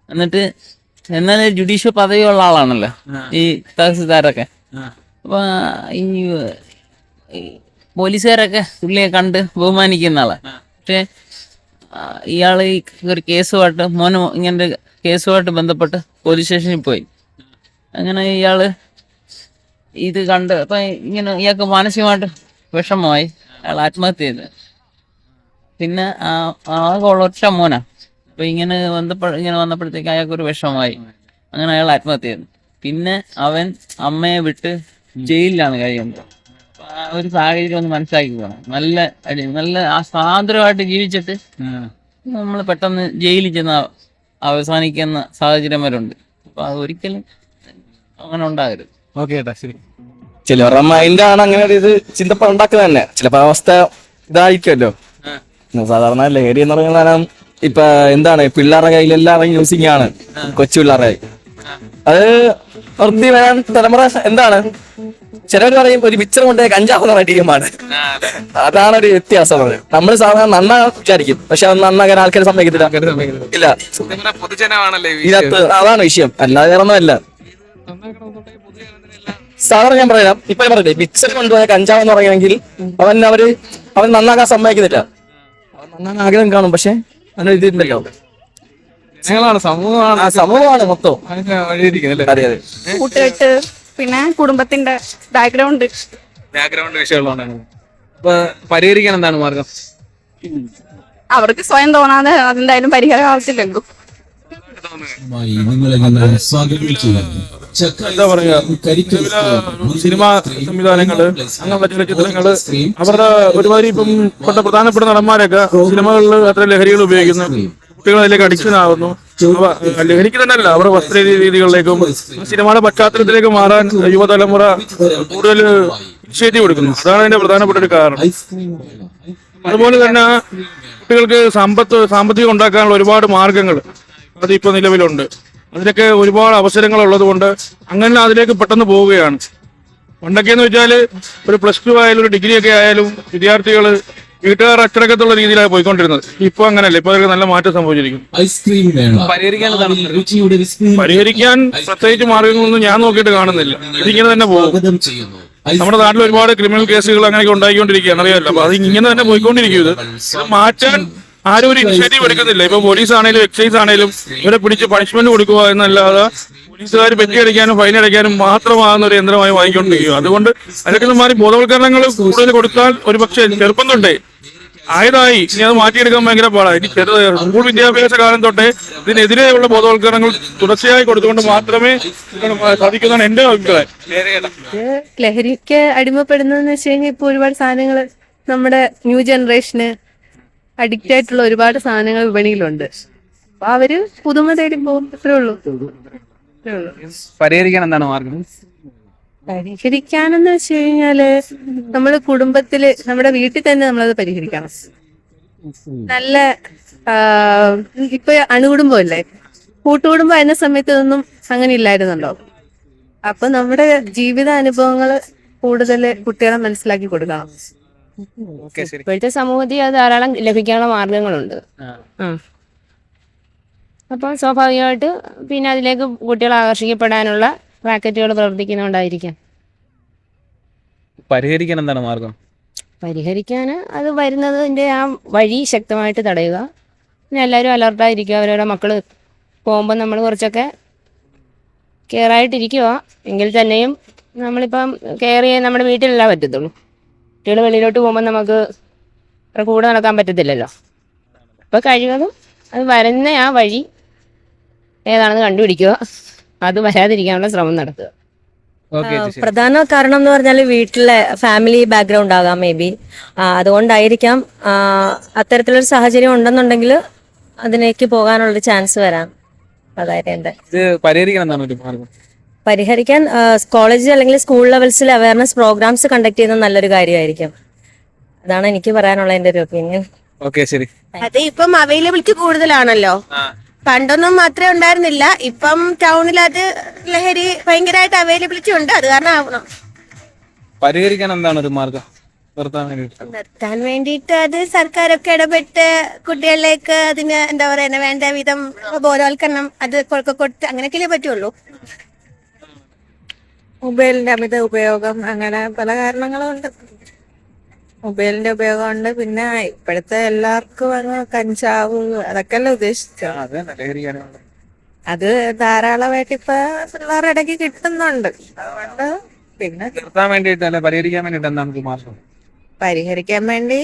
എന്നിട്ട് എന്നാലും ജുഡീഷ്യൽ പദവിയുള്ള ആളാണല്ലോ ഈ തഹസിൽദാരൊക്കെ. അപ്പൊ ഈ പോലീസുകാരൊക്കെ പുള്ളിയെ കണ്ട് ബഹുമാനിക്കുന്ന ആളാണ് പക്ഷെ ആ, ഇയാൾ ഈ ഒരു കേസുമായിട്ട് മോന് ഇങ്ങനെ കേസുമായിട്ട് ബന്ധപ്പെട്ട് പോലീസ് സ്റ്റേഷനിൽ പോയി. അങ്ങനെ ഇയാൾ ഇത് കണ്ട് അപ്പൊ ഇങ്ങനെ ഇയാൾക്ക് മാനസികമായിട്ട് വിഷമമായി. അയാൾ ആത്മഹത്യ ചെയ്ത്. പിന്നെ ആകെ ഒറ്റ മോനാ. അപ്പൊ ഇങ്ങനെ വന്നപ്പോ ഇങ്ങനെ വന്നപ്പോഴത്തേക്ക് അയാൾക്ക് ഒരു വിഷമമായി. അങ്ങനെ അയാൾ ആത്മഹത്യ ചെയ്തു. പിന്നെ അവൻ അമ്മയെ വിട്ട് ജയിലിലാണ് കഴിയുന്നത്. ഒരു സാഹചര്യം ഒന്ന് മനസ്സിലാക്കി പോകണം നല്ല അടി നല്ല ആ സ്വാതന്ത്ര്യമായിട്ട് ജീവിച്ചിട്ട് നമ്മൾ പെട്ടെന്ന് ജയിലിൽ ചെന്ന് അവസാനിക്കുന്ന സാഹചര്യം വരെ അപ്പൊ അത് ഒരിക്കലും അങ്ങനെ ഉണ്ടാകരുത്. ഓക്കെ ഏട്ടാ ശരി. ചിലവരുടെ മൈൻഡാണ് അങ്ങനെ ഒരു ഇത് ചിന്തപ്പുണ്ടാക്കുന്നത് തന്നെ. ചിലപ്പോ അവസ്ഥ ഇതായിരിക്കുമല്ലോ. സാധാരണ ലഹരി എന്ന് പറയുന്ന സാധനം ഇപ്പൊ എന്താണ്? പിള്ളേരുടെ കയ്യിലെല്ലാം യൂസിങ് ആണ്. കൊച്ചു പിള്ളേരുടെ. അത് നിർത്തി വരാൻ തലമുറ എന്താണ്? ചിലർ പറയും ഒരു പിക്ചർ കൊണ്ട് കഞ്ചാവ് എന്ന് ടീമാണ്. അതാണ് ഒരു വ്യത്യാസം നമ്മൾ സാധാരണ നന്നാ വിചാരിക്കും. പക്ഷെ അത് നന്നാകാൻ ആൾക്കാർ സമ്മതിക്കത്തില്ല. ഇല്ല. പൊതുജനമാണല്ലേ ഇതിനകത്ത് അതാണ് വിഷയം. അല്ലാതെ വേറെ ഒന്നുമല്ല. സാധാരണ ഞാൻ പറയാം. ഇപ്പൊ ഞാൻ പറയട്ടെ. പിക്ചർ കൊണ്ടുപോയ കഞ്ചാവ് എന്ന് പറയുമെങ്കിൽ അവൻ അവർ അവൻ നന്നാക്കാൻ സമ്മതിക്കുന്നില്ല അവൻ നന്നാൻ ആഗ്രഹം കാണും. പക്ഷെ അവനൊരു ഇതില്ലല്ലോ. ജനങ്ങളാണ് സമൂഹമാണ്. സമൂഹമാണ് മൊത്തം. അതെ അതെ. കൂട്ടുകെട്ട് പിന്നെ കുടുംബത്തിന്റെ ബാക്ക്ഗ്രൗണ്ട് ബാക്ക്ഗ്രൗണ്ട് വിഷയമുള്ളതാണ് പരിഹരിക്കാൻ എന്താണ് മാർഗം? അവർക്ക് സ്വയം തോന്നാതെ അതെന്തായാലും പരിഹാരം ആവശ്യമില്ലല്ലോ എന്താ പറയാ? സിനിമ സംവിധാനങ്ങൾ അങ്ങനെയുള്ള ചിത്രങ്ങൾ അവരുടെ ഒരുമാതിരി ഇപ്പം പ്രധാനപ്പെട്ട നടന്മാരൊക്കെ സിനിമകളിൽ അത്ര ലഹരികൾ ഉപയോഗിക്കുന്നു. കുട്ടികൾ അതിലേക്ക് അഡിക്ഷൻ ആവുന്നു. തന്നെ അല്ല അവരുടെ വസ്ത്ര രീതികളിലേക്കും സിനിമയുടെ പശ്ചാത്തലത്തിലേക്ക് മാറാൻ യുവതലമുറ കൂടുതൽ ഇനിഷ്യേറ്റീവ് കൊടുക്കുന്നു. അതാണ് അതിന്റെ പ്രധാനപ്പെട്ട ഒരു കാരണം. അതുപോലെ തന്നെ കുട്ടികൾക്ക് സമ്പത്ത് സാമ്പത്തികം ഉണ്ടാക്കാനുള്ള ഒരുപാട് മാർഗങ്ങൾ അതിപ്പോ നിലവിലുണ്ട്. അതിനൊക്കെ ഒരുപാട് അവസരങ്ങൾ ഉള്ളത് കൊണ്ട് അങ്ങനെ അതിലേക്ക് പെട്ടെന്ന് പോവുകയാണ്. പണ്ടൊക്കെ എന്ന് വെച്ചാൽ ഒരു പ്ലസ് ടു ആയാലും ഒരു ഡിഗ്രി ഒക്കെ ആയാലും വിദ്യാർത്ഥികൾ വീട്ടുകാർ അച്ചടക്കത്തുള്ള രീതിയിലാണ് പോയിക്കൊണ്ടിരുന്നത്. ഇപ്പൊ അങ്ങനല്ല ഇപ്പൊ അതൊക്കെ നല്ല മാറ്റം സംഭവിച്ചിരിക്കുന്നു പരിഹരിക്കാൻ വിസ്മയം പരിഹരിക്കാൻ പ്രത്യേകിച്ച് മാർഗങ്ങളൊന്നും ഞാൻ നോക്കിയിട്ട് കാണുന്നില്ല. ഇതിങ്ങനെ തന്നെ പോകും. നമ്മുടെ നാട്ടിൽ ഒരുപാട് ക്രിമിനൽ കേസുകൾ അങ്ങനെയൊക്കെ ഉണ്ടായിക്കൊണ്ടിരിക്കുകയാണ്. അറിയാമല്ലോ. അപ്പൊ അത് ഇങ്ങനെ തന്നെ പോയിക്കൊണ്ടിരിക്കും ഇത് ഇത് മാറ്റാൻ ആരും ഒരു ഇനിഷ്യേറ്റീവ് എടുക്കുന്നില്ല. ഇപ്പൊ പോലീസ് ആണെങ്കിലും എക്സൈസ് ആണെങ്കിലും ഇവരെ പിടിച്ച് പണിഷ്മെന്റ് കൊടുക്കുക എന്നല്ലാതെ പോലീസുകാർ പെറ്റി അടിക്കാനും ഫൈൻ അടിക്കാനും മാത്രമാകുന്ന ഒരു യന്ത്രമായി വാങ്ങിക്കൊണ്ടിരിക്കുക അതുകൊണ്ട് അതൊക്കെ ബോധവൽക്കരണങ്ങൾ കൂടുതൽ കൊടുത്താൽ ഒരു പക്ഷേ ചെറുപ്പം തൊട്ടേ ആയതായി. ഇനി അത് മാറ്റിയെടുക്കാൻ ഭയങ്കര പാടാണ് ഇനി സ്കൂൾ വിദ്യാഭ്യാസ കാലം തൊട്ടേ ഇതിനെതിരെയുള്ള ബോധവൽക്കരണങ്ങൾ തുടർച്ചയായി കൊടുത്തുകൊണ്ട് മാത്രമേ സാധിക്കുന്നതാണ് എന്റെ അഭിപ്രായം. ലഹരിക്ക് അടിമപ്പെടുന്നതെന്ന് വെച്ച് കഴിഞ്ഞാൽ ഇപ്പൊ ഒരുപാട് സാധനങ്ങൾ നമ്മുടെ ന്യൂ ജനറേഷന് അഡിക്റ്റ് ആയിട്ടുള്ള ഒരുപാട് സാധനങ്ങൾ വിപണിയിലുണ്ട്. അപ്പൊ അവർ പുതുമ തേടി പോകും അത്രേ ഉള്ളൂ. പരിഹരിക്കാൻ എന്താണ് മാർഗം? പരിഹരിക്കാനെന്ന് വെച്ച് കഴിഞ്ഞാൽ നമ്മൾ കുടുംബത്തിൽ നമ്മുടെ വീട്ടിൽ തന്നെ നമ്മളത് പരിഹരിക്കണം. നല്ല ഇപ്പൊ അണുകുടുംബം അല്ലേ കൂട്ടുകുടുംബം എന്ന സമയത്ത് ഒന്നും അങ്ങനെ ഇല്ലായിരുന്നുണ്ടോ അപ്പൊ നമ്മുടെ ജീവിത അനുഭവങ്ങൾ കൂടുതൽ കുട്ടികളെ മനസ്സിലാക്കി കൊടുക്കണം. ഇപ്പോഴത്തെ സമൂഹത്തിൽ ധാരാളം ലഭിക്കാനുള്ള മാർഗങ്ങളുണ്ട്. അപ്പം സ്വാഭാവികമായിട്ട് പിന്നെ അതിലേക്ക് കുട്ടികൾ ആകർഷിക്കപ്പെടാനുള്ള റാക്കറ്റുകൾ പ്രവർത്തിക്കുന്നുണ്ടായിരിക്കാം. പരിഹരിക്കാൻ എന്താണ് മാർഗം? പരിഹരിക്കാൻ അത് വരുന്നതിന്റെ ആ വഴി ശക്തമായിട്ട് തടയുക. പിന്നെ എല്ലാവരും അലർട്ടായിരിക്കുക അവരവരുടെ മക്കൾ പോകുമ്പോൾ നമ്മൾ കുറച്ചൊക്കെ കെയർ ആയിട്ടിരിക്കുക. എങ്കിൽ തന്നെയും നമ്മളിപ്പം കെയർ ചെയ്യാൻ നമ്മുടെ വീട്ടിലല്ല പറ്റത്തുള്ളൂ. കുട്ടികൾ വെളിയിലോട്ട് പോകുമ്പോൾ നമുക്ക് അത്ര കൂടെ നടക്കാൻ പറ്റത്തില്ലല്ലോ. അപ്പോൾ കഴിവതും അത് വരുന്ന ആ വഴി ഏതാണെന്ന് കണ്ടുപിടിക്കുക. അത് വരാതിരിക്കാനുള്ള ശ്രമം നടത്തുക. ഓക്കെ പ്രധാന കാരണം എന്ന് പറഞ്ഞാൽ വീട്ടിലെ ഫാമിലി ബാക്ക്ഗ്രൗണ്ട് ആകാം മേ ബി അതുകൊണ്ടായിരിക്കാം അത്തരത്തിലൊരു സാഹചര്യം ഉണ്ടെന്നുണ്ടെങ്കിൽ അതിലേക്ക് പോകാനുള്ള ചാൻസ് വരാം. അതായത് ഇത് പരിഹരിക്കാൻ കോളേജ് അല്ലെങ്കിൽ സ്കൂൾ ലെവൽസിൽ അവയർനെസ് പ്രോഗ്രാംസ് കണ്ടക്ട് ചെയ്യുന്നത് നല്ലൊരു കാര്യമായിരിക്കും. അതാണ് എനിക്ക് പറയാനുള്ള എന്റെ ഒരു ഒപ്പീനിയൻ ഓക്കെ ശരി. അത് ഇപ്പം അവൈലബിലിറ്റി കൂടുതലാണല്ലോ. പണ്ടൊന്നും മാത്രമേ ഉണ്ടായിരുന്നില്ല. ഇപ്പം ടൗണിൽ അത് ലഹരി ഭയങ്കരമായിട്ട് അവൈലബിലിറ്റി ഉണ്ട്. അത് കാരണം ആവണം പരിഹരിക്കാൻ എന്താണ് ഒരു മാർഗം? നിർത്താൻ വേണ്ടിയിട്ട്. നിർത്താൻ വേണ്ടിയിട്ട് അത് സർക്കാരൊക്കെ ഇടപെട്ട് കുട്ടികളിലേക്ക് അതിന് എന്താ പറയുക വേണ്ട വിധം ബോധവൽക്കരണം അത് കൊടുത്ത് അങ്ങനെയൊക്കെയല്ലേ പറ്റുള്ളൂ. മൊബൈലിന്റെ അമിത ഉപയോഗം അങ്ങനെ പല കാരണങ്ങളും ഉണ്ട്. മൊബൈലിന്റെ ഉപയോഗം ഉണ്ട് പിന്നെ ഇപ്പോഴത്തെ എല്ലാവർക്കും അങ്ങ് കഞ്ചാവ് അതൊക്കെ അല്ലേ ഉദ്ദേശിച്ചത് അതെ ധാരാളമായിട്ട് ഇപ്പൊ പിള്ളേരുടെ ഇടയ്ക്ക് കിട്ടുന്നുണ്ട്. അതുകൊണ്ട് പിന്നെ നിർത്താൻ പരിഹരിക്കാൻ എന്താണ് മാർഗം? പരിഹരിക്കാൻ വേണ്ടി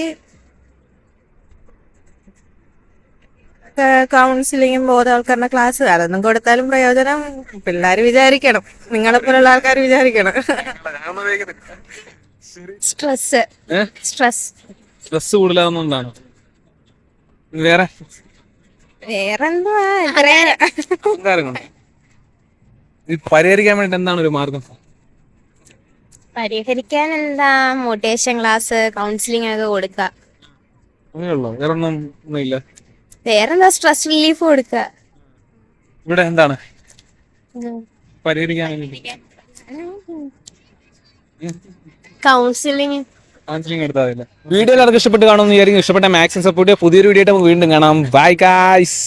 കൗൺസിലിങ്ങും ബോധവൽക്കരണ ക്ലാസ് അതൊന്നും കൊടുത്താലും പ്രയോജനം. പിള്ളേർ വിചാരിക്കണം. നിങ്ങളെപ്പോലുള്ള ആൾക്കാർ വിചാരിക്കണം. സ്ട്രെസ് സ്ട്രെസ് സ്ട്രെസ് കൂടുതലാവുന്നതാണ് വേറെ? ഇത് പരിഹരിക്കാൻ വേണ്ടി എന്താണ് ഒരു മാർഗം? പരിഹരിക്കാൻ എന്താ മോട്ടിവേഷൻ ക്ലാസ് കൗൺസിലിംഗ് ഒക്കെ കൊടുക്കുക വേറെന്താ സ്ട്രെസ് റിലീഫ് കൊടുക്കുക ഇവിടെ എന്താണ്? പരിഹരിക്കാൻ കൗൺസിലിംഗ് കൗൺസിലിംഗ് എടുത്താൽ വീഡിയോ എല്ലാവർക്കും ഇഷ്ടപ്പെട്ട് കാണുമെന്ന് വിചാരിക്കും ഇഷ്ടപ്പെട്ട മാക്സിമം സപ്പോർട്ട് പുതിയൊരു വീഡിയോ ആയിട്ട് വീണ്ടും കാണാം. Bye guys